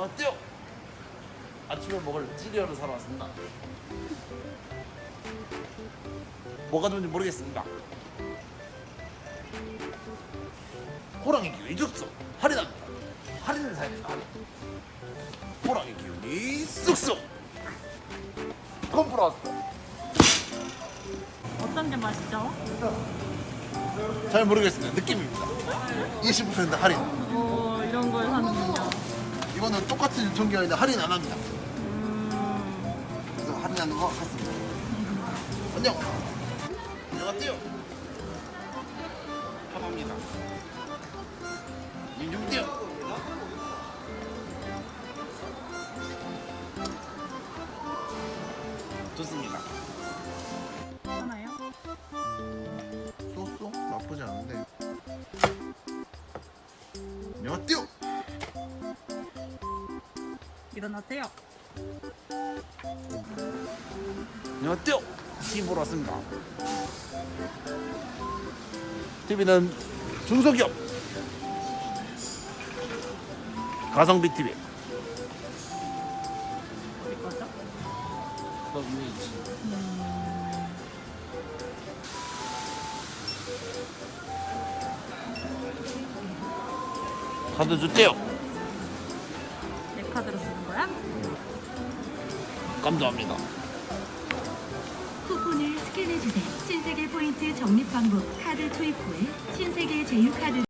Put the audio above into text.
안녕하세요. 아침에 먹을 시리얼을 사러 왔습니다. 뭐가 좋은지 모르겠습니다. 호랑이 기운이 쑥쑥 할인합니다. 할인을 사야 된다. 할인. 호랑이 기운이 쑥쑥. 컴프라스. 어떤 게 맛있죠? 잘 모르겠습니다. 느낌입니다. 20% 할인. 오 거는 똑같은 유통기한인데 할인 안 합니다. 음, 그래서 할인하는 거 샀습니다. 안녕. 안녕하세요. 편합니다. 인중대요. 좋습니다. 하나요? 쏘쏘 나쁘지 않은데. 안녕하세요. 일어나세요. 안녕하세요. TV 보러 왔습니다. TV는 중소기업 가성비 TV. 어디 거죠? 음, 카드 주세요. 내 카드로 쓰는 거야? 감사합니다. 쿠폰을 스캔해주세요. 신세계 포인트 적립 방법 카드 투입 후에 신세계 제휴 카드